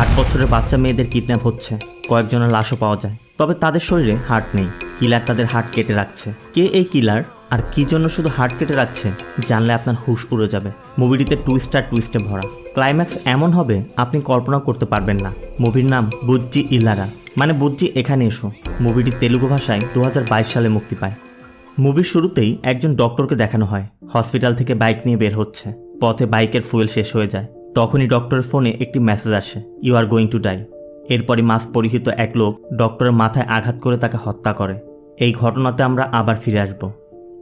আট বছরের বাচ্চা মেয়েদের কিডন্যাপ হচ্ছে। কয়েকজনের লাশও পাওয়া যায়। তবে তাদের শরীরে হার্ট নেই। কিলার তাদের হার্ট কেটে রাখছে। কে এই কিলার? আর কি জন্য শুধু হার্ট কেটে রাখছে? জানলে আপনার হুশ উড়ে যাবে। মুভিটিতে টুইস্ট আর টুইস্টে ভরা। ক্লাইম্যাক্স এমন হবে, আপনি কল্পনা করতে পারবেন না। মুভির নাম বুজ্জি ইলারা। মানে বুজ্জি, এখানে এসো। মুভিটি তেলুগু ভাষায় দু হাজার বাইশ সালে মুক্তি পায়। মুভির শুরুতেই একজন ডক্টরকে দেখানো হয়। হসপিটাল থেকে বাইক নিয়ে বের হচ্ছে। পথে বাইকের ফুয়েল শেষ হয়ে যায়। তখনই ডক্টরের ফোনে একটি মেসেজ আসে you are going to die এরপরই মাস্ক পরিহিত এক লোক ডক্টরের মাথায় আঘাত করে তাকে হত্যা করে। এই ঘটনাতে আমরা আবার ফিরে আসব।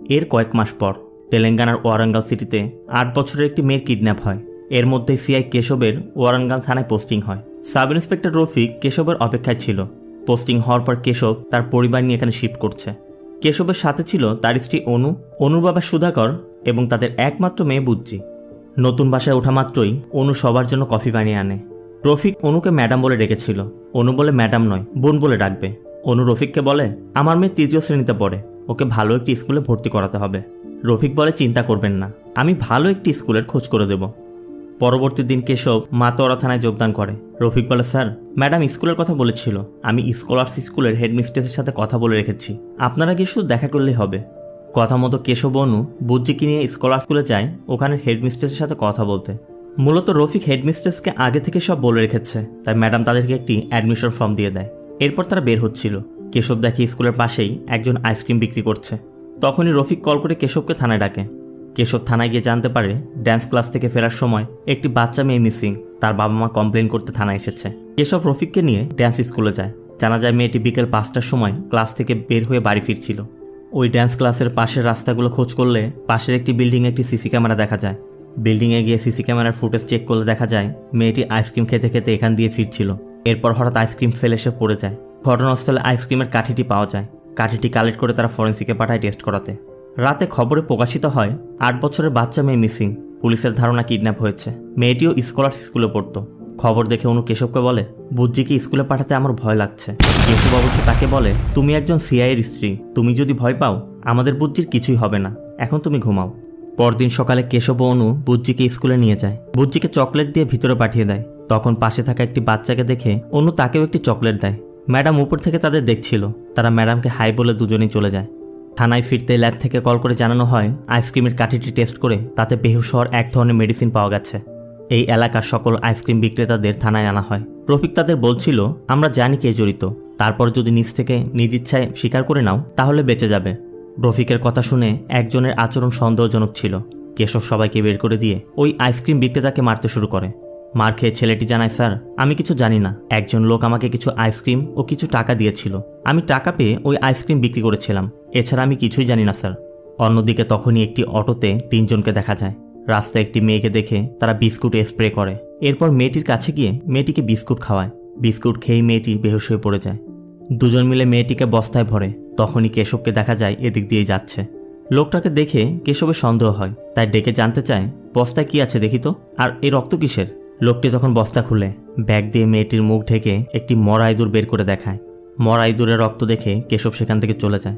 এর কয়েক মাস পর, তেলেঙ্গানার ওয়ারাঙ্গাল সিটিতে আট বছরের একটি মেয়ের কিডন্যাপ হয়। এর মধ্যে সিআই কেশবের ওয়ারাঙ্গাল থানায় পোস্টিং হয়। সাব ইন্সপেক্টর রফিক কেশবের অপেক্ষায় ছিল। পোস্টিং হওয়ার পর কেশব তার পরিবার নিয়ে এখানে শিফট করছে। কেশবের সাথে ছিল তার স্ত্রী অনু, অনুর বাবা সুধাকর এবং তাদের একমাত্র মেয়ে বুজ্জি। নতুন বাসায় ওঠা মাত্রই অনু সবার জন্য কফি বানিয়ে আনে। রফিক অনুকে ম্যাডাম বলে ডেকেছিল। অনু বলে, ম্যাডাম নয়, বোন বলে ডাকবে। অনু রফিককে বলে, আমার মেয়ে তৃতীয় শ্রেণীতে পড়ে। ওকে ভালো একটি স্কুলে ভর্তি করাতে হবে। রফিক বলে, চিন্তা করবেন না, আমি ভালো একটি স্কুলের খোঁজ করে দেব। পরবর্তী দিন কেশব মাতোয়ারা থানায় যোগদান করে। রফিক বলে, স্যার, ম্যাডাম স্কুলের কথা বলেছিল। আমি স্কলার্স স্কুলের হেডমিস্ট্রেসের সাথে কথা বলে রেখেছি। আপনারা গিয়ে শুধু দেখা করলেই হবে। কথা মতো কেশব অনু বুজ্জিকে নিয়ে স্কলার স্কুলে যায়, ওখানে হেডমিস্ট্রেসের সাথে কথা বলতে। মূলত রফিক হেডমিস্ট্রেসকে আগে থেকে সব বলে রেখেছে, তাই ম্যাডাম তাদেরকে একটি অ্যাডমিশন ফর্ম দিয়ে দেয়। এরপর তারা বের হচ্ছিল। কেশব দেখে স্কুলের পাশেই একজন আইসক্রিম বিক্রি করছে। তখনই রফিক কল করে কেশবকে থানায় ডাকে। কেশব থানায় গিয়ে জানতে পারে ড্যান্স ক্লাস থেকে ফেরার সময় একটি বাচ্চা মেয়ে মিসিং তার বাবা মা কমপ্লেন করতে থানায় এসেছে। কেশব রফিককে নিয়ে ড্যান্স স্কুলে যায়। জানা যায় মেয়েটি বিকেল পাঁচটার সময় ক্লাস থেকে বের হয়ে বাড়ি ফিরছিল। ওই ড্যান্স ক্লাসের পাশের রাস্তাগুলো খোঁজ করলে পাশের একটি বিল্ডিংয়ে একটি সিসি ক্যামেরা দেখা যায়। বিল্ডিংয়ে গিয়ে সিসি ক্যামেরার ফুটেজ চেক করলে দেখা যায়, মেয়েটি আইসক্রিম খেতে খেতে এখান দিয়ে ফিরছিল। এরপর হঠাৎ আইসক্রিম ফেলে এসে পড়ে যায়। ঘটনাস্থলে আইসক্রিমের কাঠিটি পাওয়া যায়। কাঠিটি কালেক্ট করে তারা ফরেন্সিকে পাঠায় টেস্ট করাতে। রাতে খবরে প্রকাশিত হয়, আট বছরের বাচ্চা মেয়ে মিসিং পুলিশের ধারণা কিডন্যাপ হয়েছে। মেয়েটিও স্কলার স্কুলে পড়তো। খবর দেখে অনু কেশবকে বলে বুজ্জিকে স্কুলে পাঠাতে আমার ভয় লাগছে। কেশব অবশ্য তাকে বলে, তুমি একজন সিআইয়ের স্ত্রী, তুমি যদি ভয় পাও, আমাদের বুজ্জির কিছুই হবে না। এখন তুমি ঘুমাও। পরদিন সকালে কেশব অনু বুজ্জিকে স্কুলে নিয়ে যায়। বুজ্জিকে চকলেট দিয়ে ভিতরে পাঠিয়ে দেয়। তখন পাশে থাকা একটি বাচ্চাকে দেখে অনু তাকেও একটি চকলেট দেয়। ম্যাডাম উপর থেকে তাদের দেখছিল। তারা ম্যাডামকে হাই বলে দুজনেই চলে যায়। থানায় ফিরতে ল্যাব থেকে কল করে জানানো হয়, আইসক্রিমের কাঠিটি টেস্ট করে তাতে বেহুশ হওয়ার এক ধরনের মেডিসিন পাওয়া গেছে। এই এলাকার সকল আইসক্রিম বিক্রেতাদের থানায় আনা হয়। রফিক তাদের বলছিল, আমরা জানি কে জড়িত। তারপর যদি নিজ থেকে নিজ ইচ্ছায় স্বীকার করে নাও, তাহলে বেঁচে যাবে। রফিকের কথা শুনে একজনের আচরণ সন্দেহজনক ছিল। কেশব সবাইকে বের করে দিয়ে ওই আইসক্রিম বিক্রেতাকে মারতে শুরু করে। মার খেয়ে ছেলেটি জানায়, স্যার, আমি কিছু জানি না। একজন লোক আমাকে কিছু আইসক্রিম ও কিছু টাকা দিয়েছিল। আমি টাকা পেয়ে ওই আইসক্রিম বিক্রি করেছিলাম। এছাড়া আমি কিছুই জানি না, স্যার। অন্যদিকে তখনই একটি অটোতে তিনজনকে দেখা যায়। রাস্তায় একটি মেয়েকে দেখে তারা বিস্কুট স্প্রে করে। এরপর মেয়েটির কাছে গিয়ে মেয়েটিকে বিস্কুট খাওয়ায়। বিস্কুট খেয়েই মেয়েটি বেহুশ হয়ে পড়ে যায়। দুজন মিলে মেয়েটিকে বস্তায় ভরে। তখনই কেশবকে দেখা যায় এদিক দিয়ে যাচ্ছে। লোকটাকে দেখে কেশবের সন্দেহ হয়। তাই ডেকে জানতে চায়, বস্তায় কি আছে দেখি তো? আর এই রক্ত কিসের? লোকটি যখন বস্তা খুলে, ব্যাগ দিয়ে মেয়েটির মুখ ঢেকে একটি মরা ইঁদুর বের করে দেখায়। মরা ইঁদুরের রক্ত দেখে কেশব সেখান থেকে চলে যায়।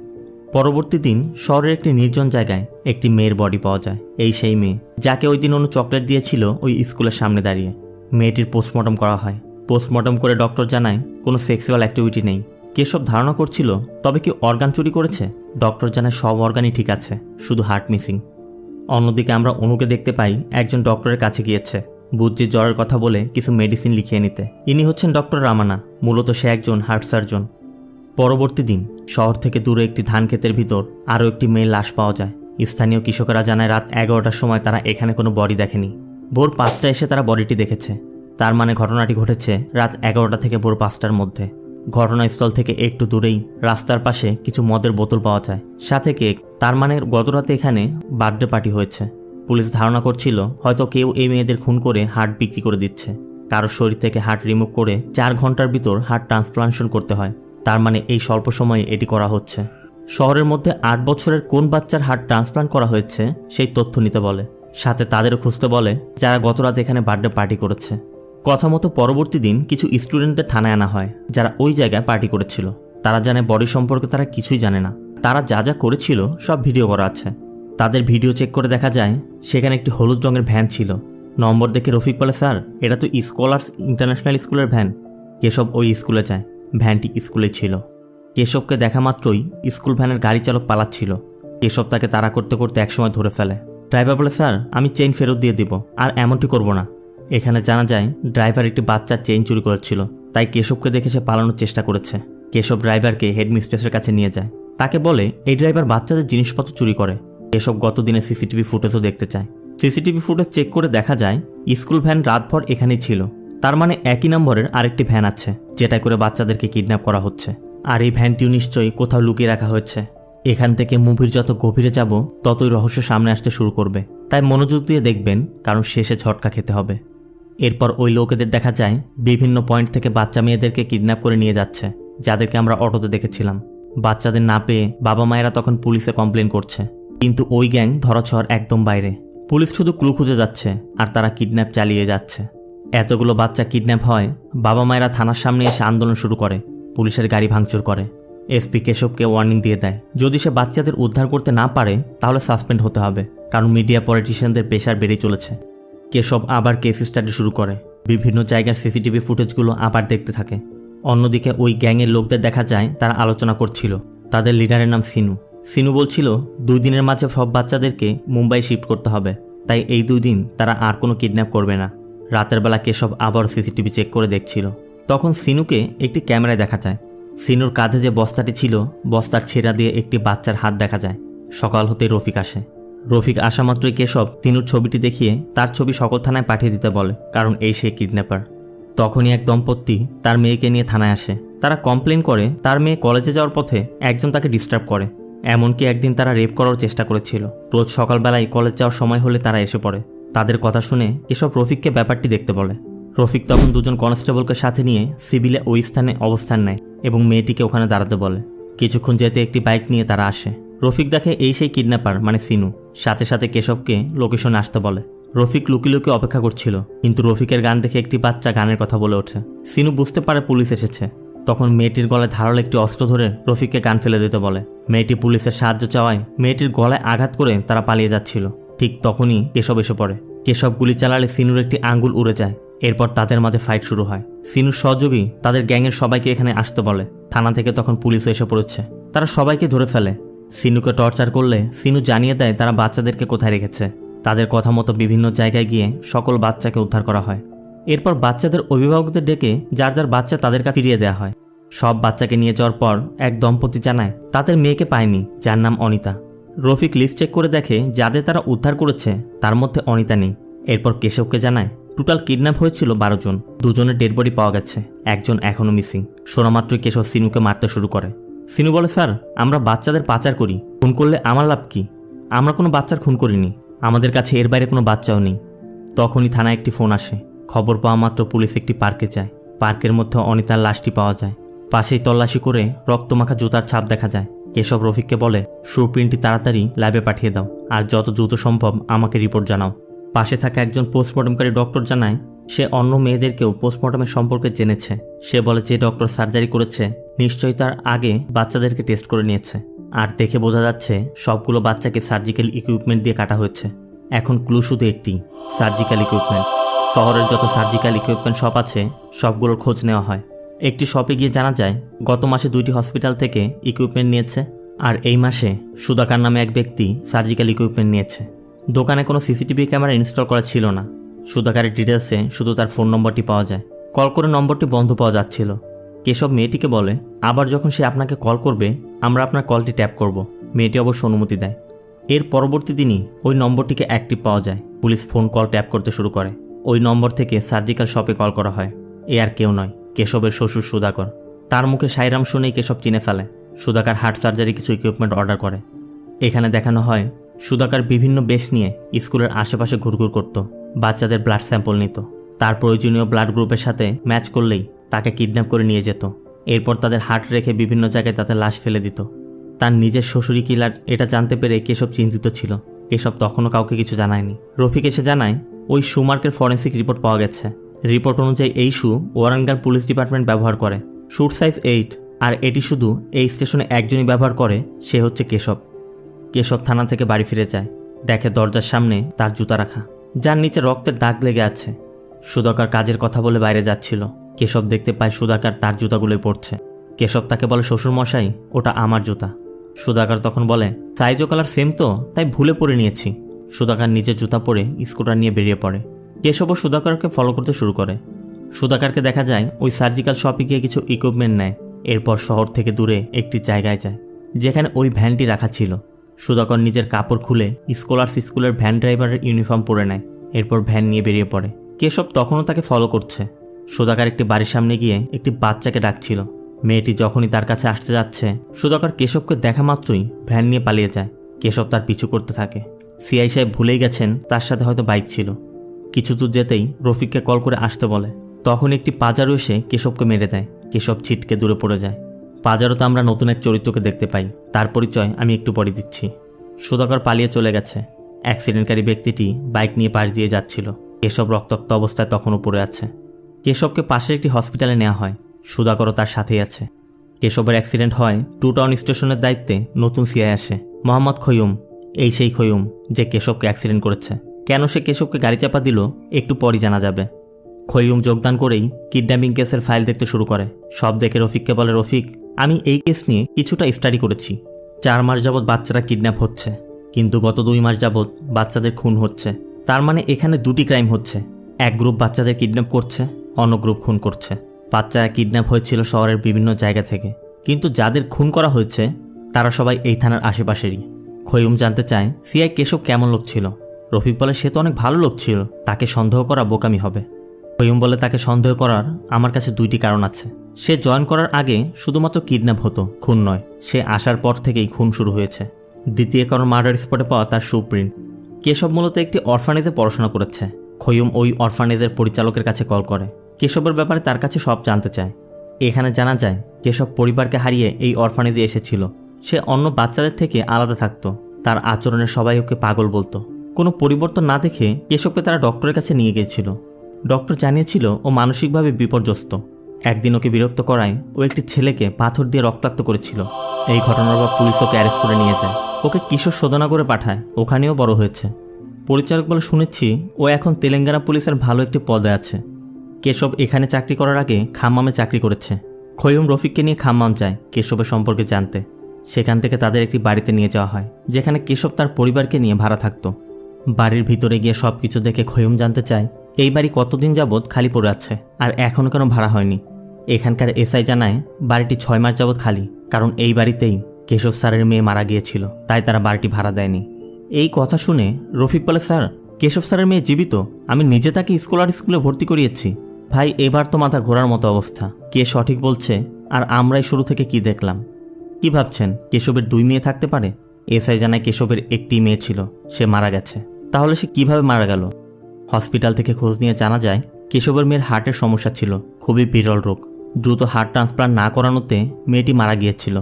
পরবর্তী দিন শহরের একটি নির্জন জায়গায় একটি মেয়ের বডি পাওয়া যায়। এই সেই মেয়ে, যাকে ওই দিন অনু চকলেট দিয়েছিল ওই স্কুলের সামনে দাঁড়িয়ে। মেয়েটির পোস্টমর্টম করা হয়। পোস্টমর্টম করে ডক্টর জানায়, কোনো সেক্সুয়াল অ্যাক্টিভিটি নেই। কেশব ধারণা করছিল, তবে কি অর্গান চুরি করেছে? ডক্টর জানায়, সব অর্গানই ঠিক আছে, শুধু হার্ট মিসিং অন্যদিকে আমরা অনুকে দেখতে পাই, একজন ডক্টরের কাছে গিয়েছে। বুজ্জির জ্বরের কথা বলে কিছু মেডিসিন লিখিয়ে নিতে। ইনি হচ্ছেন ডক্টর রামানা, মূলত সে একজন হার্ট সার্জন পরবর্তী দিন শহর থেকে দূরে একটি ধান ক্ষেতের ভিতর আরও একটি মেয়ের লাশ পাওয়া যায়। স্থানীয় কৃষকেরা জানায়, রাত এগারোটার সময় তারা এখানে কোনো বডি দেখেনি। ভোর পাঁচটা এসে তারা বডিটি দেখেছে। তার মানে ঘটনাটি ঘটেছে রাত এগারোটা থেকে ভোর পাঁচটার মধ্যে। ঘটনাস্থল থেকে একটু দূরেই রাস্তার পাশে কিছু মদের বোতল পাওয়া যায়। সাথে কেক। তার মানে গতরাতে এখানে বার্থডে পার্টি হয়েছে। পুলিশ ধারণা করছিল, হয়তো কেউ এই মেয়েদের খুন করে হাট বিক্রি করে দিচ্ছে। কারোর শরীর থেকে হাট রিমুভ করে চার ঘণ্টার ভিতর হাট ট্রান্সপ্লান্টেশন করতে হয়। তার মানে এই স্বল্প সময়ে এটি করা হচ্ছে। শহরের মধ্যে আট বছরের কোন বাচ্চার হার্ট ট্রান্সপ্লান্ট করা হয়েছে, সেই তথ্য নিতে বলে। সাথে তাদেরও খুঁজতে বলে যারা গতরাতে এখানে বার্থডে পার্টি করেছে। কথা মতো পরবর্তী দিন কিছু স্টুডেন্টদের থানায় আনা হয়, যারা ওই জায়গায় পার্টি করেছিল। তারা জানে বডি সম্পর্কে তারা কিছুই জানে না। তারা যা যা করেছিল, সব ভিডিও করা আছে। তাদের ভিডিও চেক করে দেখা যায়, সেখানে একটি হলুদ রঙের ভ্যান ছিল। নম্বর দেখে রফিক বলে, স্যার, এটা তো স্কলার্স ইন্টারন্যাশনাল স্কুলের ভ্যান। এসব ওই স্কুলে যায়। ভ্যানটি স্কুলে ছিল। কেশবকে দেখা মাত্রই স্কুল ভ্যানের গাড়ি চালক পালাচ্ছিল। কেশব তাকে তাড়া করতে করতে একসময় ধরে ফেলে। ড্রাইভার বলে, স্যার, আমি চেইন ফেরত দিয়ে দিব, আর এমনটি করব না। এখানে জানা যায়, ড্রাইভার একটি বাচ্চার চেইন চুরি করেছিল, তাই কেশবকে দেখে সে পালানোর চেষ্টা করেছে। কেশব ড্রাইভারকে হেডমিস্ট্রেসের কাছে নিয়ে যায়। তাকে বলে, এই ড্রাইভার বাচ্চাদের জিনিসপত্র চুরি করে। কেশব গত দিনে সিসিটিভি ফুটেজও দেখতে চায়। সিসিটিভি ফুটেজ চেক করে দেখা যায়, স্কুল ভ্যান রাতভর এখানেই ছিল। তার মানে একই নম্বরের আরেকটি ভ্যান আছে, যেটা করে বাচ্চাদেরকে কিডন্যাপ করা হচ্ছে। আর এই ভ্যানটিও নিশ্চয়ই কোথাও লুকিয়ে রাখা হয়েছে। এখান থেকে মুভির যত গভীরে যাব, ততই রহস্য সামনে আসতে শুরু করবে। তাই মনোযোগ দিয়ে দেখবেন, কারণ শেষে ঝটকা খেতে হবে। এরপর ওই লোকেদের দেখা যায়, বিভিন্ন পয়েন্ট থেকে বাচ্চা মেয়েদেরকে কিডন্যাপ করে নিয়ে যাচ্ছে, যাদেরকে আমরা অটোতে দেখেছিলাম। বাচ্চাদের না পেয়ে বাবা মায়েরা তখন পুলিশে কমপ্লেন করছে। কিন্তু ওই গ্যাং ধরাছোঁয়ার একদম বাইরে। পুলিশ শুধু ক্লু খুঁজে যাচ্ছে, আর তারা কিডন্যাপ চালিয়ে যাচ্ছে। এতগুলো বাচ্চা কিডন্যাপ হয়, বাবা মায়েরা থানার সামনে এসে আন্দোলন শুরু করে, পুলিশের গাড়ি ভাঙচুর করে। এসপি কেশবকে ওয়ার্নিং দিয়ে দেয়, যদি সে বাচ্চাদের উদ্ধার করতে না পারে, তাহলে সাসপেন্ড হতে হবে, কারণ মিডিয়া পলিটিশিয়ানদের পেশার বেড়েই চলেছে। কেশব আবার কেস স্টাডি শুরু করে, বিভিন্ন জায়গার সিসিটিভি ফুটেজগুলো আবার দেখতে থাকে। অন্যদিকে ওই গ্যাংয়ের লোকদের দেখা যায়, তারা আলোচনা করছিল। তাদের লিডারের নাম সিনু। সিনু বলছিল, দুই দিনের মাঝে সব বাচ্চাদেরকে মুম্বাই শিফট করতে হবে, তাই এই দুই দিন তারা আর কোনো কিডন্যাপ করবে না। রাতের বেলা কেশব আবার সিসিটিভি চেক করে দেখছিল। তখন সিনুকে একটি ক্যামেরায় দেখা যায়। সিনুর কাঁধে যে বস্তাটি ছিল, বস্তার ছেঁড়া দিয়ে একটি বাচ্চার হাত দেখা যায়। সকাল হতে রফিক আসে। রফিক আসা মাত্রই কেশব তিনুর ছবিটি দেখিয়ে তার ছবি সকল থানায় পাঠিয়ে দিতে বলে, কারণ এই সেই কিডন্যাপার। তখনই এক দম্পতি তার মেয়েকে নিয়ে থানায় আসে। তারা কমপ্লেন করে তার মেয়ে কলেজে যাওয়ার পথে একজন তাকে ডিস্টার্ব করে। এমনকি একদিন তারা রেপ করার চেষ্টা করেছিল। রোজ সকালবেলায় কলেজ যাওয়ার সময় হলে তারা এসে পড়ে। তাদের কথা শুনে এসব রফিককে ব্যাপারটি দেখতে বলে। রফিক তখন দুজন কনস্টেবলকে সাথে নিয়ে সিভিলে ওই স্থানে অবস্থান নেয় এবং মেয়েটিকে ওখানে দাঁড়াতে বলে। কিছুক্ষণ যেতে একটি বাইক নিয়ে তারা আসে। রফিক দেখে এই সেই কিডন্যাপার মানে সিনু। সাথে সাথে কেশবকে লোকেশনে আসতে বলে। রফিক লুকি লুকি অপেক্ষা করছিল, কিন্তু রফিকের গান দেখে একটি বাচ্চা গানের কথা বলে ওঠে। সিনু বুঝতে পারে পুলিশ এসেছে। তখন মেয়েটির গলায় ধারালো একটি অস্ত্র ধরে রফিককে গান ফেলে দিতে বলে। মেয়েটি পুলিশের সাহায্য চাওয়ায় মেয়েটির গলায় আঘাত করে তারা পালিয়ে যাচ্ছিল। ঠিক তখনই কেশব এসে পড়ে। কেশব গুলি চালালে সিনুর একটি আঙ্গুল উড়ে যায়। এরপর তাদের মাঝে ফাইট শুরু হয়। সিনুর সহযোগী তাদের গ্যাংয়ের সবাইকে এখানে আসতে বলে। থানা থেকে তখন পুলিশ এসে পড়েছে। তারা সবাইকে ধরে ফেলে। সিনুকে টর্চার করলে সিনু জানিয়ে দেয় তারা বাচ্চাদেরকে কোথায় রেখেছে। তাদের কথা মতো বিভিন্ন জায়গায় গিয়ে সকল বাচ্চাকে উদ্ধার করা হয়। এরপর বাচ্চাদের অভিভাবকদের ডেকে যার যার বাচ্চা তাদের কাছে ফিরিয়ে দেওয়া হয়। সব বাচ্চাকে নিয়ে যাওয়ার পর এক দম্পতি জানায়, তাদের মেয়েকে পায়নি, যার নাম অনিতা। রফিক লিস্ট চেক করে দেখে যাদের তারা উদ্ধার করেছে, তার মধ্যে অনিতা নেই। এরপর কেশবকে জানায়, টোটাল কিডন্যাপ হয়েছিল বারো জন। দুজনের ডেড বডি পাওয়া গেছে। একজন এখনও মিসিং শোনামাত্রই কেশব সিনুকে মারতে শুরু করে। সিনু বলে, স্যার, আমরা বাচ্চাদের পাচার করি। খুন করলে আমার লাভ কি? আমরা কোনো বাচ্চার খুন করিনি। আমাদের কাছে এর বাইরে কোনো বাচ্চাও নেই। তখনই থানায় একটি ফোন আসে। খবর পাওয়া মাত্র পুলিশ একটি পার্কে যায়। পার্কের মধ্যে অনিতার লাশটি পাওয়া যায়। পাশেই তল্লাশি করে রক্তমাখা জুতার ছাপ দেখা যায়। কেশব রফিককে বলে সুপ্রিন্টটি তাড়াতাড়ি ল্যাবে পাঠিয়ে দাও আর যত দ্রুত সম্ভব আমাকে রিপোর্ট জানাও। পাশে থাকা একজন পোস্টমর্টমকারী ডক্টর জানায়, সে অন্য মেয়েদেরকেও পোস্টমর্টমের সম্পর্কে জেনেছে। সে বলে যে ডক্টর সার্জারি করেছে, নিশ্চয়ই তার আগে বাচ্চাদেরকে টেস্ট করে নিয়েছে। আর দেখে বোঝা যাচ্ছে, সবগুলো বাচ্চাকে সার্জিক্যাল ইকুইপমেন্ট দিয়ে কাটা হয়েছে। এখন ক্লু শুধু একটি, সার্জিক্যাল ইকুইপমেন্ট। শহরের যত সার্জিক্যাল ইকুইপমেন্ট সব আছে, সবগুলোর খোঁজ নেওয়া হয়। একটি শপে গিয়ে জানা যায়, গত মাসে দুইটি হসপিটাল থেকে ইকুইপমেন্ট নিয়েছে আর এই মাসে সুদাকার নামে এক ব্যক্তি সার্জিক্যাল ইকুইপমেন্ট নিয়েছে। দোকানে কোনো সিসিটিভি ক্যামেরা ইনস্টল করা ছিল না। সুদাকারের ডিটেলসে শুধু তার ফোন নম্বরটি পাওয়া যায়। কল করে নম্বরটি বন্ধ পাওয়া যাচ্ছিল। কেশব মেয়েটিকে বলে, আবার যখন সে আপনাকে কল করবে, আমরা আপনার কলটি ট্যাপ করব। মেয়েটি অবশ্য অনুমতি দেয়। এর পরবর্তী দিনই ওই নম্বরটিকে অ্যাক্টিভ পাওয়া যায়। পুলিশ ফোন কল ট্যাপ করতে শুরু করে। ওই নম্বর থেকে সার্জিক্যাল শপে কল করা হয়। এ আর কেউ নয়। কেশবের শ্বশুর সুধাকর। তার মুখে সাইরাম শুনেই কেশব চিনে ফেলে। সুধাকার হার্ট সার্জারি কিছু ইকুইপমেন্ট অর্ডার করে। এখানে দেখানো হয়, সুধাকার বিভিন্ন বেশ নিয়ে স্কুলের আশেপাশে ঘুরঘুর করত। বাচ্চাদের ব্লাড স্যাম্পল নিত। তার প্রয়োজনীয় ব্লাড গ্রুপের সাথে ম্যাচ করলেই তাকে কিডন্যাপ করে নিয়ে যেত। এরপর তাদের হার্ট রেখে বিভিন্ন জায়গায় তাদের লাশ ফেলে দিত। তার নিজের শ্বশুরি কিলার এটা জানতে পেরে কেশব চিন্তিত ছিল। কেশব তখনও কাউকে কিছু জানায়নি। রফিক এসে জানায়, ওই সুমার্কের ফরেন্সিক রিপোর্ট পাওয়া গেছে। রিপোর্ট অনুযায়ী এই শু ওয়ারাঙ্গাল পুলিশ ডিপার্টমেন্ট ব্যবহার করে। শুট সাইজ এইট, আর এটি শুধু এই স্টেশনে একজনই ব্যবহার করে, সে হচ্ছে কেশব। কেশব থানা থেকে বাড়ি ফিরে যায়। দেখে দরজার সামনে তার জুতা রাখা। যার নিচে রক্তের দাগ লেগে আছে। সুদাকার কাজের কথা বলে বাইরে যাচ্ছিল। কেশব দেখতে পায় সুদাকার তার জুতাগুলোই পড়ছে কেশব তাকে বলে শ্বশুর মশাই ওটা আমার জুতা। সুদাকার তখন বলে, সাইজও কালার সেম তো, তাই ভুলে পরে নিয়েছি। সুদাকার নিজের জুতা পরে স্কুটার নিয়ে বেরিয়ে পড়ে। কেশব ও সুধাকরকে ফলো করতে শুরু করে। সুধাকরকে দেখা যায়, ওই সার্জিক্যাল শপে গিয়ে কিছু ইকুইপমেন্ট নেয়, এরপর শহর থেকে দূরে একটি জায়গায় যায়, যেখানে ওই ভ্যানটি রাখা ছিল। সুধাকর নিজের কাপড় খুলে স্কলার্স স্কুলের ভ্যান ড্রাইভারের ইউনিফর্ম পরে নেয়, এরপর ভ্যান নিয়ে বেরিয়ে পড়ে। কেশব তখনও তাকে ফলো করছে। সুধাকর একটি বাড়ির সামনে গিয়ে একটি বাচ্চাকে ডাকছিল। মেয়েটি যখনই তার কাছে আসতে যাচ্ছে, সুধাকর কেশবকে দেখা মাত্রই ভ্যান নিয়ে পালিয়ে যায়। কেশব তার পিছু করতে থাকে। সিআই সাহেব ভুলেই গেছেন, তার সাথে হয়তো বাইক ছিল। কিছু দূর যেতেই রফিককে কল করে আসতে বলে। তখন একটি পাজারও এসে কেশবকে মেরে দেয়। কেশব ছিটকে দূরে পড়ে যায়। পাজারও তো আমরা নতুন এক চরিত্রকে দেখতে পাই। তার পরিচয় আমি একটু পরে দিচ্ছি। সুধাকর পালিয়ে চলে গেছে। অ্যাক্সিডেন্টকারী ব্যক্তিটি বাইক নিয়ে পাশ দিয়ে যাচ্ছিল। কেশব রক্তাক্ত অবস্থায় তখনও পড়ে আছে। কেশবকে পাশের একটি হসপিটালে নেওয়া হয়। সুধাকরও তার সাথেই আছে। কেশবের অ্যাক্সিডেন্ট হয় টু টাউন স্টেশনের দায়িত্বে নতুন সিআই আসে। মোহাম্মদ খয়ুম, এই সেই খয়ুম যে কেশবকে অ্যাক্সিডেন্ট করেছে। কেন সে কেশবকে গাড়ি চাপা দিল, একটু পরই জানা যাবে। খৈয়ুম যোগদান করেই কিডন্যাপিং কেসের ফাইল দেখতে শুরু করে। সব দেখে রফিককে বলে, রফিক, আমি এই কেস নিয়ে কিছুটা স্টাডি করেছি। চার মাস যাবৎ বাচ্চারা কিডন্যাপ হচ্ছে, কিন্তু গত দুই মাস যাবৎ বাচ্চাদের খুন হচ্ছে। তার মানে এখানে দুটি ক্রাইম হচ্ছে। এক গ্রুপ বাচ্চাদের কিডন্যাপ করছে, অন্য গ্রুপ খুন করছে। বাচ্চারা কিডন্যাপ হয়েছিল শহরের বিভিন্ন জায়গা থেকে। কিন্তু যাদের খুন করা হয়েছে, তারা সবাই এই থানার আশেপাশেরই। খৈয়ুম জানতে চায়, সিআই কেশব কেমন লোক ছিল? রফিক বলে, সে তো অনেক ভালো লোক ছিল, তাকে সন্দেহ করা বোকামি হবে। খয়ুম বলে, তাকে সন্দেহ করার আমার কাছে দুইটি কারণ আছে। সে জয়েন করার আগে শুধুমাত্র কিডন্যাপ হতো, খুন নয়। সে আসার পর থেকেই খুন শুরু হয়েছে। দ্বিতীয় কারণ, মার্ডার স্পটে পাওয়া তার সুপ্রিন্ট কেশব মূলত একটি অরফানেজে পড়াশোনা করেছে। খয়ুম ওই অরফানেজের পরিচালকের কাছে কল করে। কেশবের ব্যাপারে তার কাছে সব জানতে চায়। এখানে জানা যায়, কেশব পরিবারকে হারিয়ে এই অরফানেজে এসেছিল। সে অন্য বাচ্চাদের থেকে আলাদা থাকতো। তার আচরণে সবাই ওকে পাগল বলতো। কোনো পরিবর্তন না দেখে কেশবকে তারা ডক্টরের কাছে নিয়ে গিয়েছিল। ডক্টর জানিয়েছিল ও মানসিকভাবে বিপর্যস্ত। একদিন ওকে বিরক্ত করায় ও একটি ছেলেকে পাথর দিয়ে রক্তাক্ত করেছিল। এই ঘটনার পর পুলিশ ওকে অ্যারেস্ট করে নিয়ে যায়। ওকে কিশোর শোধনা করে পাঠায়। ওখানেও বড় হয়েছে। পরিচালক বলে, শুনেছি ও এখন তেলেঙ্গানা পুলিশের ভালো একটি পদে আছে। কেশব এখানে চাকরি করার আগে খাম্মামে চাকরি করেছে। খয়ুম রফিককে নিয়ে খাম্মাম যায় কেশবের সম্পর্কে জানতে। সেখান থেকে তাদের একটি বাড়িতে নিয়ে যাওয়া হয়, যেখানে কেশব তার পরিবারকে নিয়ে ভাড়া থাকতো। বাড়ির ভিতরে গিয়ে সব কিছু দেখে খয়ুম জানতে চায়, এই বাড়ি কতদিন যাবৎ খালি পড়ে আছে আর এখনও কেন ভাড়া হয়নি। এখানকার এসআই জানায়, বাড়িটি ছয় মাস যাবৎ খালি, কারণ এই বাড়িতেই কেশব স্যারের মেয়ে মারা গিয়েছিল, তাই তারা বাড়িটি ভাড়া দেয়নি। এই কথা শুনে রফিক বলে, স্যার, কেশব স্যারের মেয়ে জীবিত, আমি নিজে তাকে স্কলার স্কুলে ভর্তি করিয়েছি। ভাই, এবার তো মাথা ঘোরার মতো অবস্থা, কে সঠিক বলছে আর আমরাই শুরু থেকে কি দেখলাম? কি ভাবছেন, কেশবের দুই মেয়ে থাকতে পারে? এসআই জানায়, কেশবের একটি মেয়ে ছিল, সে মারা গেছে। তাহলে সে কীভাবে মারা গেল? হসপিটাল থেকে খোঁজ নিয়ে জানা যায়, কেশবের মেয়ের হার্টের সমস্যা ছিল, খুবই বিরল রোগ। দ্রুত হার্ট ট্রান্সপ্লান্ট না করানোতে মেয়েটি মারা গিয়েছিল।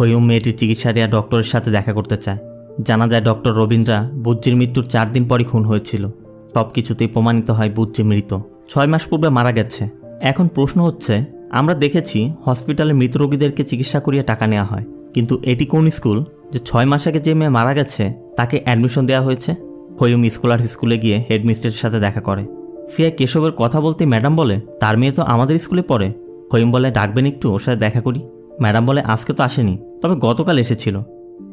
হইম মেয়েটির চিকিৎসা দেওয়া ডক্টরের সাথে দেখা করতে চায়। জানা যায় ডক্টর রবীন্দ্রা বুজ্জির মৃত্যুর চার দিন পরই খুন হয়েছিল। সব কিছুতেই প্রমাণিত হয় বুজ্জি মৃত। ছয় মাস পূর্বে মারা গেছে। এখন প্রশ্ন হচ্ছে, আমরা দেখেছি হসপিটালে মৃত রোগীদেরকে চিকিৎসা করিয়ে টাকা নেওয়া হয়। কিন্তু এটি কোন স্কুল? যে ছয় মাস আগে যে মেয়ে মারা গেছে, তাকে অ্যাডমিশন দেওয়া হয়েছে? হইম স্কলার স্কুলে গিয়ে হেডমিস্ট্রেসের সাথে দেখা করে। সিআই কেশবের কথা বলতে ম্যাডাম বলে, তার মেয়ে তো আমাদের স্কুলে পড়ে। হইম বলে, ডাকবেন একটু, ওর সাথে দেখা করি। ম্যাডাম বলে, আজকে তো আসেনি, তবে গতকাল এসেছিল।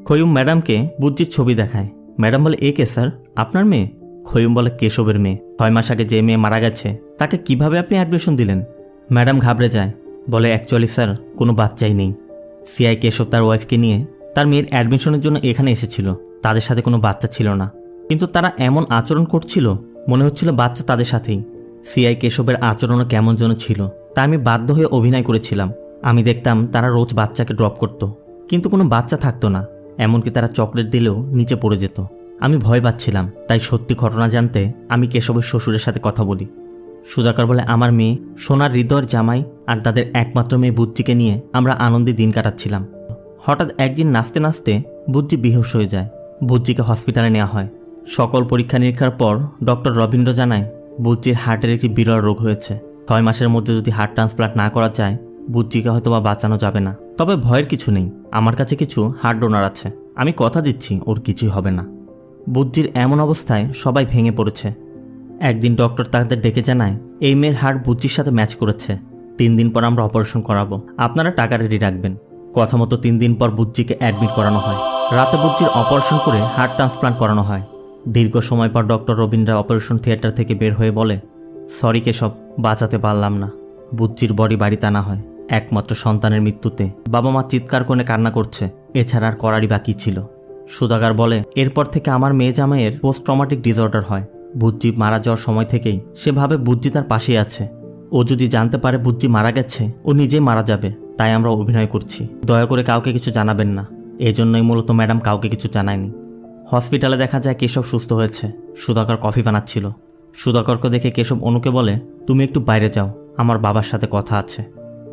খয়ুম ম্যাডামকে বুজ্জির ছবি দেখায়। ম্যাডাম বলে, এ কে স্যার, আপনার মেয়ে? খয়ুম বলে, কেশবের মেয়ে। ছয় মাস আগে যে মেয়ে মারা গেছে, তাকে কীভাবে আপনি অ্যাডমিশন দিলেন? ম্যাডাম ঘাবড়ে যায়, বলে, অ্যাকচুয়ালি স্যার, কোনো বাচ্চাই নেই। সিআই কেশব তার ওয়াইফকে নিয়ে তার মেয়ের অ্যাডমিশনের জন্য এখানে এসেছিল। তাদের সাথে কোনো বাচ্চা ছিল না। কিন্তু তারা এমন আচরণ করছিল, মনে হচ্ছিল বাচ্চা তাদের সাথেই। সিআই কেশবের আচরণও কেমন যেন ছিল, তা আমি বাধ্য হয়ে অভিনয় করেছিলাম। আমি দেখতাম তারা রোজ বাচ্চাকে ড্রপ করতো, কিন্তু কোনো বাচ্চা থাকতো না, এমনকি তারা চকলেট দিলেও নিচে পড়ে যেত। আমি ভয় পাচ্ছিলাম, তাই সত্যি ঘটনা জানতে আমি কেশবের শ্বশুরের সাথে কথা বলি। সুধাকর বলে, আমার মেয়ে, সোনার হৃদয়ের জামাই আর তাদের একমাত্র মেয়ে বুদ্ধিকে নিয়ে আমরা আনন্দে দিন কাটাচ্ছিলাম। হঠাৎ একদিন নাচতে নাচতে বুজ্জি বেহুশ হয়ে যায়। বুজ্জিকে হসপিটালে নেওয়া হয়। সকল পরীক্ষা নিরীক্ষার পর ডক্টর রবীন্দ্র জানায়, বুজ্জির হার্টের একটি বিরল রোগ হয়েছে। ছয় মাসের মধ্যে যদি হার্ট ট্রান্সপ্লান্ট না করা যায়, বুজ্জিকে হয়তো বা বাঁচানো যাবে না। তবে ভয়ের কিছু নেই। আমার কাছে কিছু হার্ট ডোনার আছে। আমি কথা দিচ্ছি, ওর কিছুই হবে না। বুজ্জির এমন অবস্থায় সবাই ভেঙে পড়েছে। একদিন ডক্টর তাদের ডেকে জানায়, এই মেয়ের হার্ট বুজ্জির সাথে ম্যাচ করেছে। তিন দিন পর আমরা অপারেশন করাবো। আপনারা টাকা রেডি রাখবেন। কথা মতো তিন দিন পর বুজ্জিকে অ্যাডমিট করানো হয়। রাতে বুজ্জির অপারেশন করে হার্ট ট্রান্সপ্লান্ট করানো হয়। দীর্ঘ সময় পর ডক্টর রবীন্দ্রা অপারেশন থিয়েটার থেকে বের হয়ে বলে, সরি কেশব, বাঁচাতে পারলাম না। বুজ্জির বডি বাড়িতে আনা হয়। একমাত্র সন্তানের মৃত্যুতে। বাবা মা চিৎকার করে কান্না করছে। এছাড়া আর করারই বাকি ছিল। সুদাগার বলে, এরপর থেকে আমার মেয়ে জামাইয়ের পোস্ট ট্রমাটিক ডিসঅর্ডার হয়। বুজ্জি মারা যাওয়ার সময় থেকেই সে ভাবে বুজ্জি তার পাশেই আছে। ও যদি জানতে পারে বুজ্জি মারা গেছে, ও নিজেই মারা যাবে। তাই আমরা অভিনয় করছি। দয়া করে কাউকে কিছু জানাবেন না। এজন্যই মূলত ম্যাডাম কাউকে কিছু জানায়নি। হসপিটালে দেখা যায় কেশব সুস্থ হয়েছে। সুধাকর কফি বানাচ্ছিল। সুধাকরকে দেখে কেশব অনুকে বলে, তুমি একটু বাইরে যাও, আমার বাবার সাথে কথা আছে।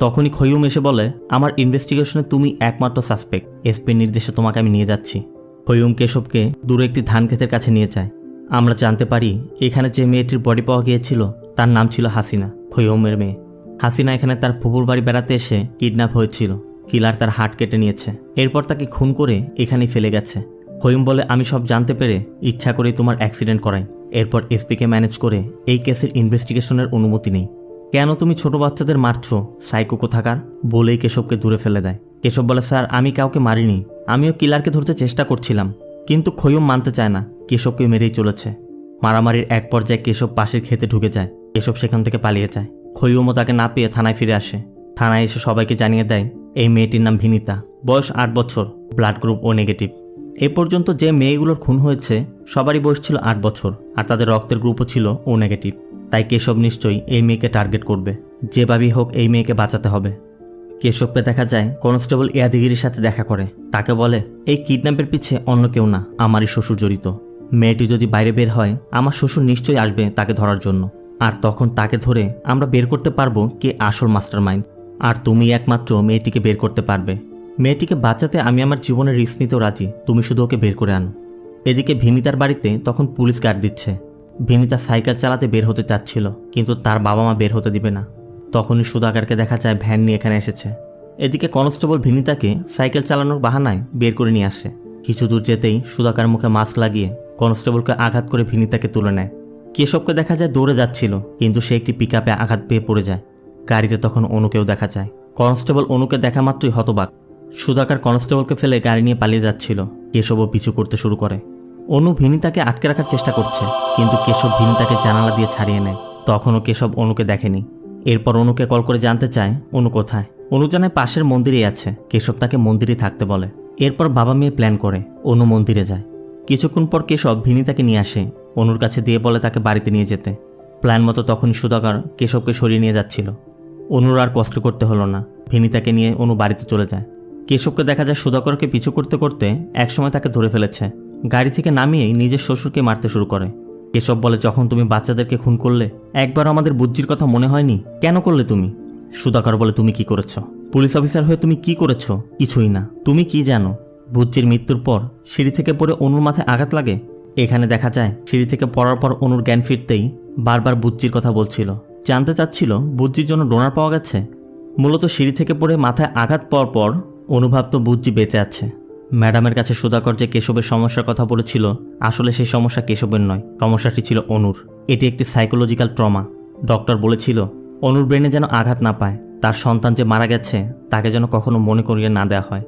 তখনই খয়ুম এসে বলে, আমার ইনভেস্টিগেশনে তুমি একমাত্র সাসপেক্ট। এসপির নির্দেশে তোমাকে আমি নিয়ে যাচ্ছি। খয়ুম কেশবকে দূরে একটি ধান ক্ষেতের কাছে নিয়ে যায়। আমরা জানতে পারি, এখানে যে মেয়েটির বডি পাওয়া গিয়েছিল, তার নাম ছিল হাসিনা খয়ুমের মেয়ে। হাসিনা এখানে তার ফুপুর বাড়ি বেড়াতে এসে কিডন্যাপ হয়েছিল। কিলার তার হাট কেটে নিয়েছে। এরপর তাকে খুন করে এখানেই ফেলে গেছে। হইম বলে, আমি সব জানতে পেরে ইচ্ছা করেই তোমার অ্যাক্সিডেন্ট করাই। এরপর এসপিকে ম্যানেজ করে এই কেসের ইনভেস্টিগেশনের অনুমতি নেই। কেন তুমি ছোট বাচ্চাদের মারছো? সাইকো কোথাকার? বলেই কেশবকে দূরে ফেলে দেয়। কেশব বলে, স্যার, আমি কাউকে মারিনি। আমিও কিলারকে ধরতে চেষ্টা করছিলাম। কিন্তু খয়ুম মানতে চায় না। কেশবকে মেরেই চলেছে। মারামারির এক পর্যায়ে কেশব পাশের খেতে ঢুকে যায়। কেশব সেখান থেকে পালিয়ে যায়। খয়ুমও তাকে না পেয়ে থানায় ফিরে আসে। থানায় এসে সবাইকে জানিয়ে দেয়, এই মেয়েটির নাম ভিনিতা। বয়স আট বছর ব্লাড গ্রুপ ও নেগেটিভ এ পর্যন্ত যে মেয়েগুলোর খুন হয়েছে, সবারই বয়স ছিল আট বছর, আর তাদের রক্তের গ্রুপও ছিল ও নেগেটিভ। তাই কেশব নিশ্চয়ই এই মেয়েকে টার্গেট করবে। যেভাবেই হোক, এই মেয়েকে বাঁচাতে হবে। কেশবকে দেখা যায়, কনস্টেবল ইয়াদিগিরির সাথে দেখা করে। তাকে বলে, এই কিডন্যাপের পিছে অন্য কেউ না, আমারই শ্বশুর জড়িত। মেয়েটি যদি বাইরে বের হয়, আমার শ্বশুর নিশ্চয়ই আসবে তাকে ধরার জন্য। আর তখন তাকে ধরে আমরা বের করতে পারব কে আসল মাস্টার মাইন্ড আর তুমি একমাত্র মেয়েটিকে বের করতে পারবে। মেয়েটিকে বাঁচাতে আমি আমার জীবনের রিস্ক নিতেও রাজি। তুমি শুধু ওকে বের করে আনো। এদিকে ভিনিতার বাড়িতে তখন পুলিশ গার্ড দিচ্ছে। ভিনিতা সাইকেল চালাতে বের হতে চাচ্ছিল, কিন্তু তার বাবা মা বের হতে দিবে না। তখনই সুদাকারকে দেখা যায় ভ্যান নিয়ে এখানে এসেছে। এদিকে কনস্টেবল ভিনিতাকে সাইকেল চালানোর বাহানায় বের করে নিয়ে আসে। কিছু দূর যেতেই সুদাকার মুখে মাস্ক লাগিয়ে কনস্টেবলকে আঘাত করে ভিনিতাকে তুলে নেয়। কেশবকে দেখা যায় দৌড়ে যাচ্ছিল, কিন্তু সে একটি পিক আঘাত পেয়ে পড়ে যায়। গাড়িতে তখন অনুকেও দেখা যায়। কনস্টেবল অনুকে দেখা মাত্রই হতবাক। সুধাকার কনস্টেবলকে ফেলে গাড়ি নিয়ে পালিয়ে যাচ্ছিল। কেশবও পিছু করতে শুরু করে। অনু ভিনিতাকে আটকে রাখার চেষ্টা করছে, কিন্তু কেশব ভিনিতাকে জানালা দিয়ে ছাড়িয়ে নেয়। তখনও কেশব অনুকে দেখেনি। এরপর অনুকে কল করে জানতে চায়, অনু কোথায়? অনু জানায় পাশের মন্দিরেই আছে, কেশব তাকে মন্দিরেই থাকতে বলে। এরপর বাবা মেয়ে প্ল্যান করে, অনু মন্দিরে যায়। কিছুক্ষণ পর কেশব ভিনিতাকে নিয়ে আসে, অনুর কাছে দিয়ে বলে তাকে বাড়িতে নিয়ে যেতে। প্ল্যান মতো তখন সুধাকর কেশবকে সরিয়ে নিয়ে যাচ্ছিল। অনুর আর কষ্ট করতে হলো না। ভিনিতাকে নিয়ে অনু বাড়িতে চলে যায়। কেশবকে দেখা যায় সুধাকরকে পিছু করতে করতে একসময় তাকে ধরে ফেলেছে। গাড়ি থেকে নামিয়েই নিজের শ্বশুরকে মারতে শুরু করে। কেশব বলে, যখন তুমি বাচ্চাদেরকে খুন করলে একবার আমাদের বুদ্ধির কথা মনে হয়নি? কেন করলে তুমি? সুধাকর বলে, তুমি কি করেছ? পুলিশ অফিসার হয়ে তুমি কি করেছ? কিছুই না। তুমি কি জানো? বুজ্জির মৃত্যুর পর সিঁড়ি থেকে পড়ে অনুর মাথায় আঘাত লাগে? এখানে দেখা যায়, সিঁড়ি থেকে পড়ার পর অনুর জ্ঞান ফিরতেই বারবার বুজ্জির কথা বলছিল। জানতে চাচ্ছিল, বুজ্জির জন্য ডোনার পাওয়া গেছে? মূলত সিঁড়ি থেকে পড়ে মাথায় আঘাত পাওয়ার পর অনুভব তো বুজ্জি বেঁচে আছে। ম্যাডামের কাছে সুধাকর যে কেশবের সমস্যার কথা বলেছিল, আসলে সেই সমস্যা কেশবের নয়, সমস্যাটি ছিল অনুর। এটি একটি সাইকোলজিক্যাল ট্রমা ডক্টর বলেছিল, অনুর ব্রেনে যেন আঘাত না পায়, তার সন্তান যে মারা গেছে, তাকে যেন কখনো মনে করিয়ে না দেওয়া হয়।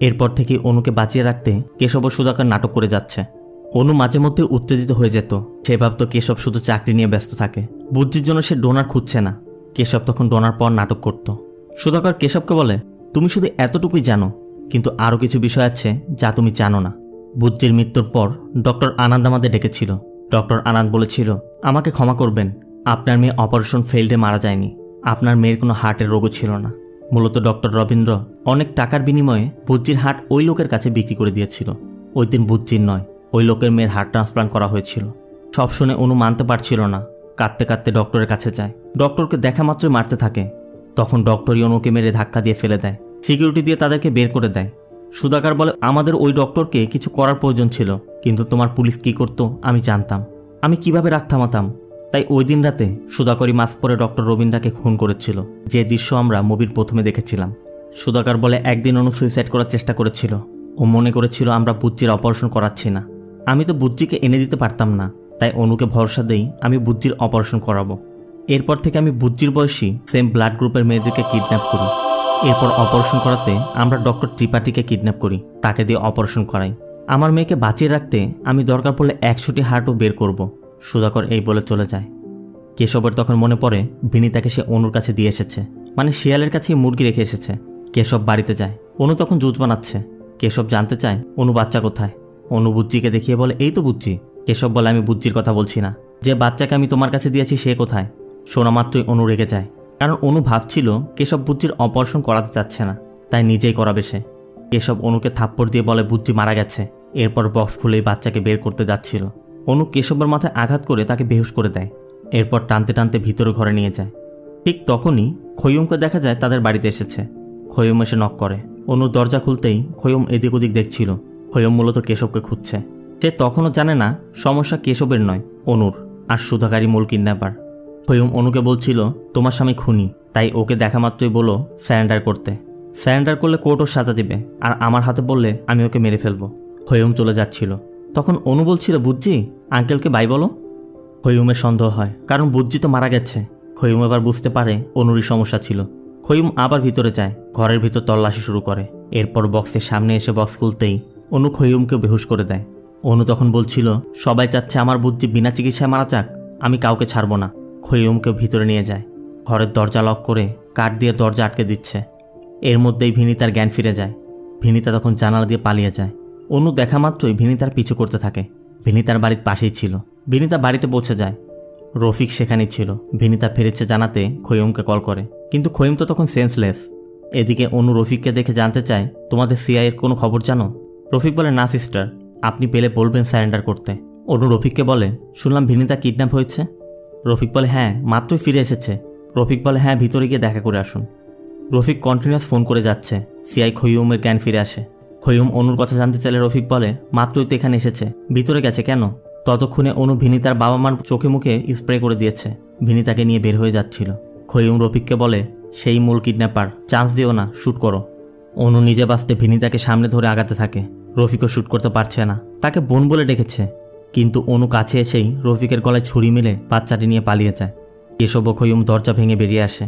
এরপর থেকে অনুকে বাঁচিয়ে রাখতে কেশব ও সুধাকর নাটক করে যাচ্ছে। অনু মাঝে মধ্যে উত্তেজিত হয়ে যেত, সে ভাবত কেশব শুধু চাকরি নিয়ে ব্যস্ত থাকে। বুদ্ধির জন্য সে ডোনার খুঁজছে না। কেশব তখন ডোনার পর নাটক করত। সুধাকর কেশবকে বলে তুমি শুধু এতটুকুই জানো, কিন্তু আরও কিছু বিষয় আছে যা তুমি জানো না। বুজ্জির মৃত্যুর পর ডক্টর আনন্দ আমাদের ডেকেছিল। ডক্টর আনন্দ বলেছিল, আমাকে ক্ষমা করবেন। আপনার মেয়ে অপারেশন ফেল্ডে মারা যায়নি। আপনার মেয়ের কোনো হার্টের রোগও ছিল না। মূলত ডক্টর রবীন্দ্র অনেক টাকার বিনিময়ে বুজ্জির হার্ট ওই লোকের কাছে বিক্রি করে দিয়েছিল। ওই দিন বুজ্জির নয়, ওই লোকের মেয়ের হার্ট ট্রান্সপ্লান্ট করা হয়েছিল। সব শুনে অনু মানতে পারছিল না, কাঁদতে কাঁদতে ডক্টরের কাছে যায়। ডক্টরকে দেখা মাত্রই মারতে থাকে। তখন ডক্টরই অনুকে মেরে ধাক্কা দিয়ে ফেলে দেয়। সিকিউরিটি দিয়ে তাদেরকে বের করে দেয়। সুধাকার বলে, আমাদের ওই ডক্টরকে কিছু করার প্রয়োজন ছিল, কিন্তু তোমার পুলিশ কি করতো আমি জানতাম। আমি কীভাবে রাগ থামাতাম তাই ওই দিন রাতে সুধাকরই মাস্ক পরে ডক্টর রবীন্দ্রাকে খুন করেছিল, যে দৃশ্য আমরা মুভির প্রথমে দেখেছিলাম। সুধাকর বলে, একদিন অনু সুইসাইড করার চেষ্টা করেছিল। ও মনে করেছিল, আমরা বুচ্চির অপারেশন করাচ্ছি না। আমি তো বুজ্জিকে এনে দিতে পারতাম না, তাই অনুকে ভরসা দেই, আমি বুজ্জির অপারেশন করাবো। এরপর থেকে আমি বুজ্জির বয়সী সেম ব্লাড গ্রুপের মেয়েদেরকে কিডন্যাপ করি। এরপর অপারেশন করাতে আমরা ডক্টর ত্রিপাঠীকে কিডন্যাপ করি, তাকে দিয়ে অপারেশন করাই। আমার মেয়েকে বাঁচিয়ে রাখতে আমি দরকার পড়লে একশোটি হার্টও বের করব, সুধাকর এই বলে চলে যায়। কেশবের তখন মনে পড়ে বিনিতাকে সে অনুর কাছে দিয়ে এসেছে। মানে শিয়ালের কাছেই মুরগি রেখে এসেছে। কেশব বাড়িতে যায়। অনু তখন জুজ বানাচ্ছে। কেশব জানতে চায়, অনু বাচ্চা কোথায়? অনু বুজ্জিকে দেখিয়ে বলে, এই তো বুজ্জি। কেশব বলে, আমি বুজ্জির কথা বলছি না। যে বাচ্চাকে আমি তোমার কাছে দিয়েছি সে কোথায়? শোনা মাত্রই অনু রেগে যায়। কারণ অনু ভাবছিল কেশব বুজ্জির অপারেশন করাতে চাচ্ছে না, তাই নিজেই করাবে সে কেশব অনুকে থাপ্পড় দিয়ে বলে, বুজ্জি মারা গেছে। এরপর বক্স খুলেই বাচ্চাকে বের করতে যাচ্ছিল। অনু কেশবের মাথায় আঘাত করে তাকে বেহুশ করে দেয়, এরপর টানতে টানতে ভিতরে ঘরে নিয়ে যায়। ঠিক তখনই খৈয়ুমকে দেখা যায় তাদের বাড়িতে এসেছে। খৈয়ম এসে নক করে। অনু দরজা খুলতেই খৈয়ম এদিক ওদিক দেখছিল। খৈয়ম মূলত কেশবকে খুঁজছে। সে তখনও জানে না, সমস্যা কেশবের নয়, অনুর, আর সুধাকারী মূল কিডন্যাপার খৈয়ুম অনুকে বলছিল, তোমার স্বামী খুনি, তাই ওকে দেখা মাত্রই বলো স্যারেন্ডার করতে। স্যারেন্ডার করলে কোর্ট ওর সাজা দিবে, আর আমার হাতে বললে আমি ওকে মেরে ফেলব। খৈয়ুম চলে যাচ্ছিল। তখন অনু বলছিল, বুঝছি, আঙ্কেলকে বাই বলো। খৈয়ুমের সন্দেহ হয়, কারণ বুজ্জি তো মারা গেছে। খৈয়ুম এবার বুঝতে পারে অনুরই সমস্যা ছিল। খৈয়ুম আবার ভিতরে যায়, ঘরের ভিতর তল্লাশি শুরু করে। এরপর বক্সের সামনে এসে বক্স খুলতেই অনু খৈয়ুমকে বেহুশ করে দেয়। অনু তখন বলছিল, সবাই চাচ্ছে আমার বুদ্ধি বিনা চিকিৎসায় মারা যাক, আমি কাউকে ছাড়বো না। খৈয়ুমকে ভিতরে নিয়ে যায়। ঘরের দরজা লক করে কাঠ দিয়ে দরজা আটকে দিচ্ছে। এর মধ্যেই ভিনিতার জ্ঞান ফিরে যায়। ভিনিতা তখন জানালা দিয়ে পালিয়ে যায়। অনু দেখা মাত্রই ভিনিতার পিছু করতে থাকে। ভিনিতার বাড়ির পাশেই ছিল। ভিনিতা বাড়িতে পৌঁছে যায়। রফিক সেখানেই ছিল। ভিনিতা ফিরেছে জানাতে খৈয়ুমকে কল করে। কিন্তু খৈয়ুম তো তখন সেন্সলেস এদিকে অনু রফিককে দেখে জানতে চায়, তোমাদের সিআইয়ের কোনো খবর জানো? রফিক বলে, না সিস্টার আপনি পেলে বলবেন স্যারেন্ডার করতে। অনু রফিককে বলে, শুনলাম ভিনিতা কিডন্যাপ হয়েছে। রফিক বলে হ্যাঁ মাত্রই ফিরে এসেছে। রফিক বলে হ্যাঁ ভিতরে গিয়ে দেখা করে আসুন। রফিক কন্টিনিউয়াস ফোন করে যাচ্ছে। সিআই খৈয়ুমের জ্ঞান ফিরে আসে। খৈয়ুম অনুর কথা জানতে চাইলে রফিক বলে, মাত্রই তো এখানে এসেছে। ভিতরে গেছে কেন? ততক্ষণে অনু ভিনিতার বাবা মার চোখে মুখে স্প্রে করে দিয়েছে। ভিনিতাকে নিয়ে বের হয়ে যাচ্ছিল। খৈয়ুম রফিককে বলে, সেই মূল কিডন্যাপার চান্স দিও না শ্যুট করো। অনু নিজে বাঁচতে ভিনিতাকে সামনে ধরে আগাতে থাকে। রফিকও শ্যুট করতে পারছে না। তাকে বোন বলে ডেকেছে। কিন্তু অনু কাছে এসেই রফিকের গলায় ছুরি মিলে বাচ্চাটি নিয়ে পালিয়ে যায়। কেশব খৈয়ুম দরজা ভেঙে বেরিয়ে আসে।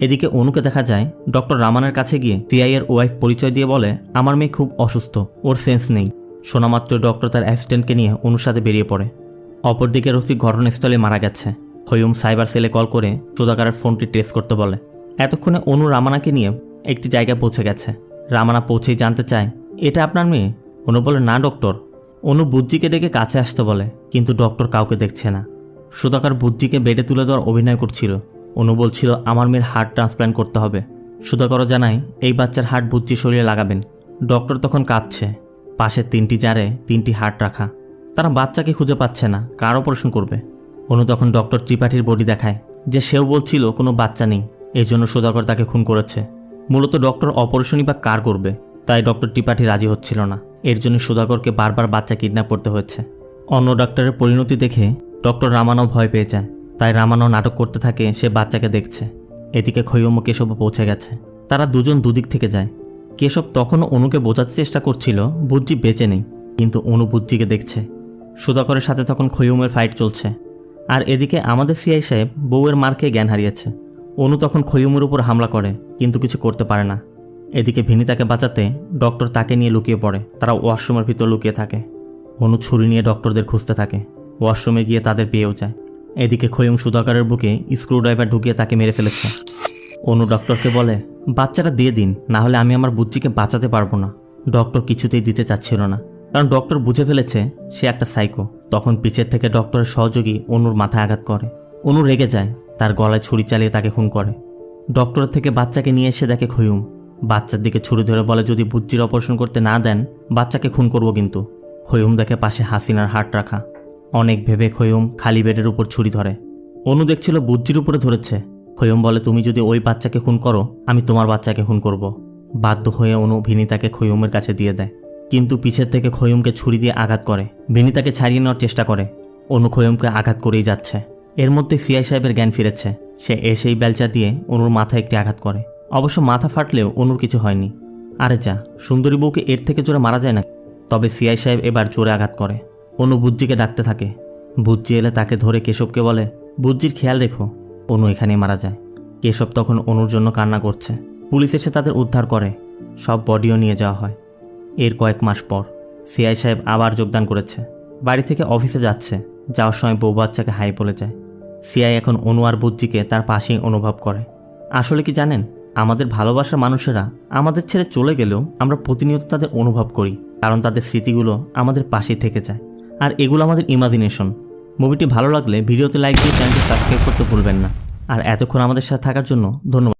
এদিকে অনুকে দেখা যায়, ডক্টর রামানের কাছে গিয়ে সিআই এর ওয়াইফ পরিচয় দিয়ে বলে, আমার মেয়ে খুব অসুস্থ, ওর সেন্স নেই। শোনামাত্র ডক্টর তার অ্যাসিস্ট্যান্টকে নিয়ে অনুর সাথে বেরিয়ে পড়ে। অপরদিকে রফিক ঘটনাস্থলে মারা গেছে। হইউম সাইবার সেলে কল করে সুদাকারের ফোনটি ট্রেস করতে বলে। এতক্ষণে অনু রামানাকে নিয়ে একটি জায়গায় পৌঁছে গেছে। রামানা পৌঁছেই জানতে চায়, এটা আপনার মেয়ে? অনু বলে, না, ডক্টর। অনু বুজ্জিকে ডেকে কাছে আসতে বলে, কিন্তু ডক্টর কাউকে দেখছে না। সুদাকার বুজ্জিকে বেডে তুলে দেওয়ার অভিনয় করছিল। অনু বলছিল, আমার মেয়ের হার্ট ট্রান্সপ্ল্যান্ট করতে হবে। সুদাকরও জানায়, এই বাচ্চার হার্ট বুজ্জি শরীরে লাগাবেন। ডক্টর তখন কাঁপছে পাশের তিনটি জারে তিনটি হার্ট রাখা। তারা বাচ্চাকে খুঁজে পাচ্ছে না, কার অপারেশন করবে? অনু তখন ডক্টর ত্রিপাঠীর বডি দেখায়, যে সেও বলছিল, কোনো বাচ্চা নেই। এই জন্য সুধাকর তাকে খুন করেছে। মূলত ডক্টর অপারেশনই বা কার করবে, তাই ডক্টর ত্রিপাঠী রাজি হচ্ছিল না। এর জন্য সুধাকরকে বারবার বাচ্চা কিডন্যাপ করতে হচ্ছে অন্য ডাক্তারের পরিণতি দেখে ডক্টর রামানও ভয় পেয়ে যায়। তাই রামানও নাটক করতে থাকে, সে বাচ্চাকে দেখছে। এদিকে খৈয়ম ও কেশব পৌঁছে গেছে। তারা দুজন দুদিক থেকে যায়। কেশব তখনও অনুকে বোঝাতে চেষ্টা করছিল বুজ্জি বেঁচে নেই। কিন্তু অনু বুজ্জিকে দেখছে। সুধাকরের সাথে তখন খৈয়ুমের ফাইট চলছে। আর এদিকে আমাদের সিআই সাহেব বউয়ের মার খেয়ে জ্ঞান হারিয়েছে। অনু তখন খৈয়ুমের উপর হামলা করে, কিন্তু কিছু করতে পারে না। এদিকে ভিনিতাকে বাঁচাতে ডক্টর তাকে নিয়ে লুকিয়ে পড়ে। তারা ওয়াশরুমের ভিতর লুকিয়ে থাকে। অনু ছুরি নিয়ে ডক্টরদের খুঁজতে থাকে। ওয়াশরুমে গিয়ে তাদের পেয়েও যায়। এদিকে খৈয়ুম সুধাকরের বুকে স্ক্রুড্রাইভার ঢুকিয়ে তাকে মেরে ফেলেছে। অনু ডক্টরকে বলে, বাচ্চাটা দিয়ে দিন, না হলে আমি আমার বুচ্চিকে বাঁচাতে পারব না। ডক্টর কিছুতেই দিতে চাচ্ছিল না। কারণ ডক্টর বুঝে ফেলেছে সে একটা সাইকো। তখন পিছের থেকে ডক্টরের সহযোগী অনুর মাথায় আঘাত করে। অনু রেগে যায়, তার গলায় ছুরি চালিয়ে তাকে খুন করে। ডক্টরের থেকে বাচ্চাকে নিয়ে এসে দেখে খৈয়ুম বাচ্চার দিকে ছুরি ধরে বলে, যদি বুজ্জির অপারেশন করতে না দেন, বাচ্চাকে খুন করব কিন্তু। খৈয়ুম দেখে পাশে হাসিনার হাট রাখা। অনেক ভেবে খৈয়ুম খালি বেডের উপর ছুরি ধরে। অনু দেখছিল বুজ্জির উপরে ধরেছে। খৈয়ম বলে, তুমি যদি ওই বাচ্চাকে খুন করো, আমি তোমার বাচ্চাকে খুন করব। বাধ্য হয়ে অনু ভিনিতাকে খৈয়মের কাছে দিয়ে দেয়। কিন্তু পিছের থেকে খৈয়মকে ছুরি দিয়ে আঘাত করে। ভিনিতাকে ছাড়িয়ে নেওয়ার চেষ্টা করে। অনু খৈয়মকে আঘাত করেই যাচ্ছে। এর মধ্যে সিআই সাহেবের জ্ঞান ফিরেছে। সে এসেই বেলচা দিয়ে অনুর মাথায় একটি আঘাত করে। অবশ্য মাথা ফাটলেও অনুর কিছু হয়নি। আরে যা, সুন্দরী বউকে এর থেকে জোরে মারা যায় না তবে সিআই সাহেব এবার জোরে আঘাত করে। অনু বুজ্জিকে ডাকতে থাকে। বুজ্জি এলে তাকে ধরে কেশবকে বলে, বুজ্জির খেয়াল রেখো, অনু এখানেই মারা যায়। কেশব তখন অনুর জন্য কান্না করছে। পুলিশ এসে তাদের উদ্ধার করে। সব বডিও নিয়ে যাওয়া হয়। এর কয়েক মাস পর সিআই সাহেব আবার যোগদান করেছে। বাড়ি থেকে অফিসে যাচ্ছে। যাওয়ার সময় বউ বাচ্চাকে হাই বলে যায়। সিআই এখন অনু আর বুজ্জিকে তার পাশেই অনুভব করে। আসলে কি জানেন? আমাদের ভালোবাসার মানুষেরা আমাদের ছেড়ে চলে গেলেও আমরা প্রতিনিয়ত তাদের অনুভব করি, কারণ তাদের স্মৃতিগুলো আমাদের পাশেই থেকে যায়। আর এগুলো আমাদের ইমাজিনেশন মুভিটি ভালো লাগলে ভিডিওতে লাইক দিয়ে চ্যানেলটি সাবস্ক্রাইব করতে ভুলবেন না। আর এতক্ষণ আমাদের সাথে থাকার জন্য ধন্যবাদ।